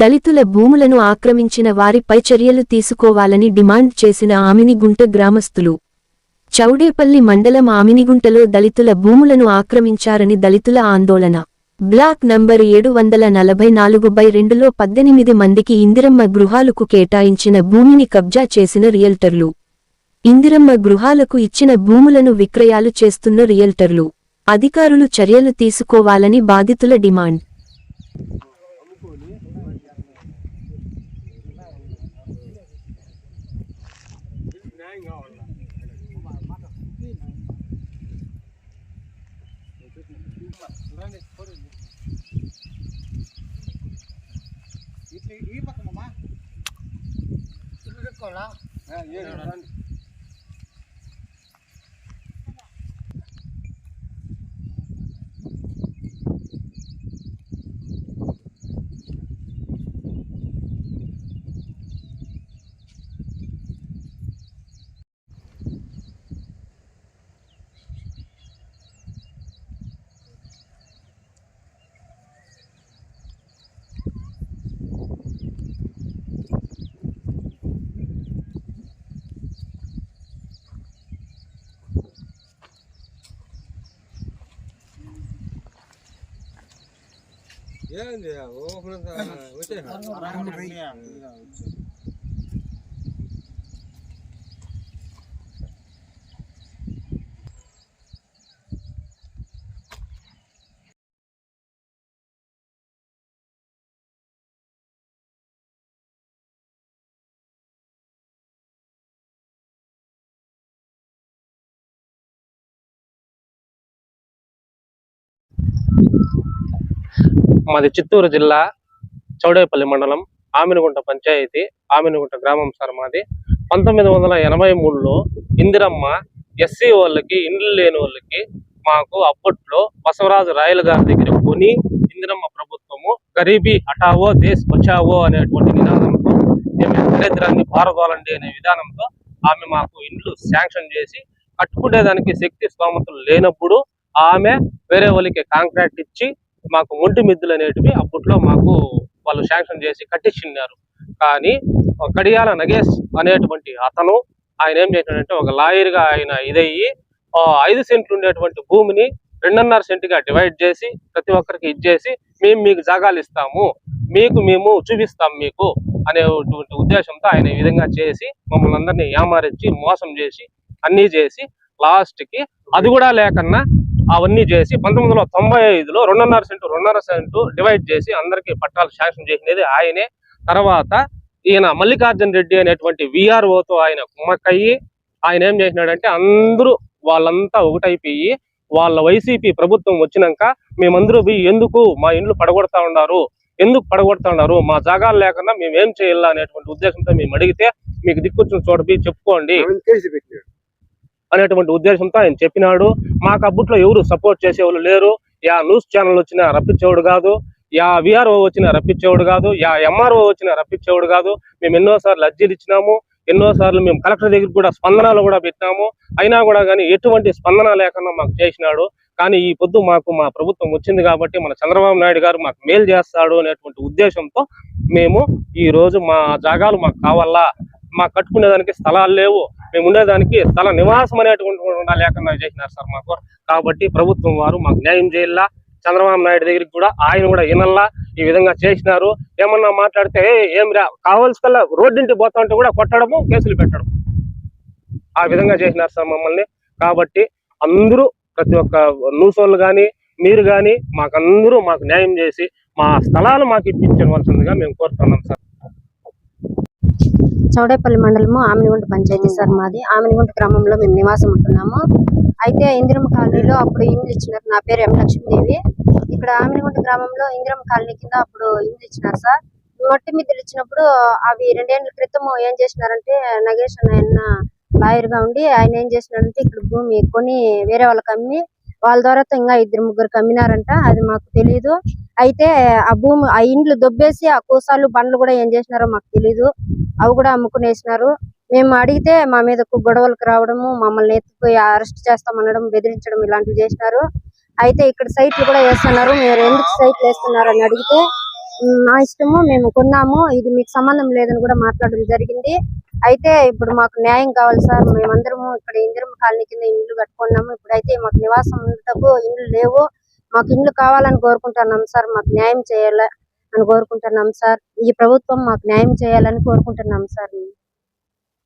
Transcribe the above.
దళితుల భూములను ఆక్రమించిన వారిపై చర్యలు తీసుకోవాలని డిమాండ్ చేసిన ఆమినిగుంట గ్రామస్తులు. చౌడేపల్లి మండలం ఆమినిగుంటలో దళితుల భూములను ఆక్రమించారని దళితుల ఆందోళన. బ్లాక్ నంబర్ ఏడు వందల నలభై నాలుగు బై రెండులో పద్దెనిమిది మందికి ఇందిరమ్మ గృహాలకు కేటాయించిన భూమిని కబ్జా చేసిన రియల్టర్లు. ఇందిరమ్మ గృహాలకు ఇచ్చిన భూములను విక్రయాలు చేస్తున్న రియల్టర్లు. అధికారులు చర్యలు తీసుకోవాలని బాధితుల డిమాండ్. ఈ పక్కనమ్మా ఇప్పుడు పెట్టుకోవాలా ఏంది ఓపెన్ వచ్చే మాది చిత్తూరు జిల్లా చౌడేపల్లి మండలం ఆమెనుగుంట పంచాయతీ ఆమినగుంట గ్రామం సార్ మాది. పంతొమ్మిది వందల ఎనభై మూడులో ఇందిరమ్మ ఎస్సీ వాళ్ళకి ఇండ్లు లేని వాళ్ళకి మాకు అప్పట్లో బసవరాజు రాయల గారి దగ్గర కొని ఇందిరమ్మ ప్రభుత్వము గరీబీ హఠావో దేశ్ బచావో అనేటువంటి నినాదంతో మేము దరిద్రాన్ని పారదోలండి అనే విధానంతో ఆమె మాకు ఇండ్లు శాంక్షన్ చేసి కట్టుకునేదానికి శక్తి స్తోమతలు లేనప్పుడు ఆమె వేరే వాళ్ళకి కాంట్రాక్ట్ ఇచ్చి మాకు మొంటి మిద్దులు అనేటివి అప్పట్లో మాకు వాళ్ళు శాంక్షన్ చేసి కట్టించిన్నారు. కానీ కడియాల నగేష్ అనేటువంటి అతను ఆయన ఏం చేసినాడంటే ఒక లాయర్గా ఆయన ఇదయ్యి ఐదు సెంట్లు ఉండేటువంటి భూమిని రెండున్నర సెంటుగా డివైడ్ చేసి ప్రతి ఒక్కరికి ఇచ్చేసి మేము మీకు జాగాలు ఇస్తాము మీకు మేము చూపిస్తాం మీకు అనేటువంటి ఉద్దేశంతో ఆయన ఈ విధంగా చేసి మమ్మల్ని అందరినీ ఏమారించి మోసం చేసి అన్నీ చేసి లాస్ట్కి అది కూడా లేకన్నా అవన్నీ చేసి పంతొమ్మిది వందల తొంభై ఐదులో రెండున్నర సెంటు రెండున్నర సెంటు డివైడ్ చేసి అందరికి పట్టాలు శాంక్షన్ చేసినది ఆయనే. తర్వాత ఈయన మల్లికార్జున రెడ్డి అనేటువంటి విఆర్ఓతో ఆయన కుమ్మక్కయ్యి ఆయన ఏం చేసినాడంటే అందరూ వాళ్ళంతా ఒకటైపోయి వాళ్ళ వైసీపీ ప్రభుత్వం వచ్చినాక మేమందరూ పోయి ఎందుకు మా ఇండ్లు పడగొడతా ఉన్నారు ఎందుకు పడగొడతా ఉన్నారు మా జాగాలు లేకుండా మేము ఏం చేయాలా అనేటువంటి ఉద్దేశంతో మేము అడిగితే మీకు దిక్కుచ్చిన చోట పోయి చెప్పుకోండి. అనేటువంటి ఉద్దేశంతో ఆయన చెప్పినాడు. మాకు అప్పట్లో ఎవరు సపోర్ట్ చేసేవాళ్ళు లేరు. యా న్యూస్ ఛానల్ వచ్చినా రప్పించేవాడు కాదు. యా విఆర్ఓ వచ్చినా రప్పించేవాడు కాదు. యా ఎంఆర్ఓ వచ్చినా రప్పించేవాడు కాదు. మేము ఎన్నోసార్లు అర్జీలు ఇచ్చినాము. ఎన్నోసార్లు మేము కలెక్టర్ దగ్గర కూడా స్పందనలు కూడా పెట్టినాము. అయినా కూడా కానీ ఎటువంటి స్పందన లేకుండా మాకు చేసినాడు. కానీ ఈ పొద్దు మాకు మా ప్రభుత్వం వచ్చింది కాబట్టి మన చంద్రబాబు నాయుడు గారు మాకు మేలు చేస్తాడు అనేటువంటి ఉద్దేశంతో మేము ఈ రోజు మా జాగాలు మాకు కావాలా? మాకు కట్టుకునేదానికి స్థలాలు లేవు. మేము ఉండేదానికి స్థల నివాసం అనేటువంటి లేకుండా చేసినారు సార్ మాకు. కాబట్టి ప్రభుత్వం వారు మాకు న్యాయం చేయాలా? చంద్రబాబు నాయుడు దగ్గరికి కూడా ఆయన కూడా వినల్లా? ఈ విధంగా చేసినారు. ఏమన్నా మాట్లాడితే ఏం రా కావాల్సిన రోడ్డింటి పోతా ఉంటే కూడా కొట్టడము కేసులు పెట్టడం ఆ విధంగా చేసినారు సార్ మమ్మల్ని. కాబట్టి అందరూ ప్రతి ఒక్క నూసోళ్ళు కానీ మీరు కానీ మాకందరూ మాకు న్యాయం చేసి మా స్థలాలు మాకు ఇప్పించవలసిందిగా మేము కోరుతున్నాం సార్. చౌడేపల్లి మండలము ఆమినిగుంట పంచాయతీ సార్ మాది. ఆమినిగుంట గ్రామంలో మేము నివాసం ఉంటున్నాము. అయితే ఇందిరమ్మ కాలనీలో అప్పుడు ఇండ్లు ఇచ్చినారు. నా పేరు ఎం లక్ష్మీదేవి. ఇక్కడ ఆమినిగుంట గ్రామంలో ఇందిరమ్మ కాలనీ కింద అప్పుడు ఇండ్లు ఇచ్చినారు సార్. మట్టి మిద్దెలు ఇచ్చినప్పుడు అవి రెండేళ్ళ క్రితం ఏం చేసినారంటే నగేష్ అన్న ఆయన లాయర్గా ఉండి ఆయన ఏం చేసినారంటే ఇక్కడ భూమి కొని వేరే వాళ్ళకి అమ్మి వాళ్ళ ద్వారా ఇంకా ఇద్దరు ముగ్గురు కమ్మినారంట అది మాకు తెలియదు అయితే ఆ భూమి ఆ ఇండ్లు దొబ్బేసి ఆ కూసాలు బండ్లు కూడా ఏం చేసినారో మాకు తెలియదు అవి కూడా అమ్ముకునేసినారు. మేము అడిగితే మా మీద గొడవలకు రావడము మమ్మల్ని ఎత్తుకుపోయి అరెస్ట్ చేస్తామనడం బెదిరించడం ఇలాంటివి చేసినారు. అయితే ఇక్కడ సైట్లు కూడా వేస్తున్నారు. మీరు ఎందుకు సైట్లు వేస్తున్నారు అని అడిగితే మా ఇష్టము మేము కొన్నాము ఇది మీకు సంబంధం లేదని కూడా మాట్లాడడం జరిగింది. అయితే ఇప్పుడు మాకు న్యాయం కావాలి సార్. మేమందరము ఇక్కడ ఇందిరమ్మ కాలనీ కింద ఇల్లు కట్టుకున్నాము. ఇప్పుడైతే మాకు నివాసం ఉండటకు ఇల్లు లేవు. మాకు ఇల్లు కావాలని కోరుకుంటున్నాం సార్. మాకు న్యాయం చేయాల అని కోరుకుంటున్నాం సార్. ఈ ప్రభుత్వం మాకు న్యాయం చేయాలని కోరుకుంటున్నాం సార్.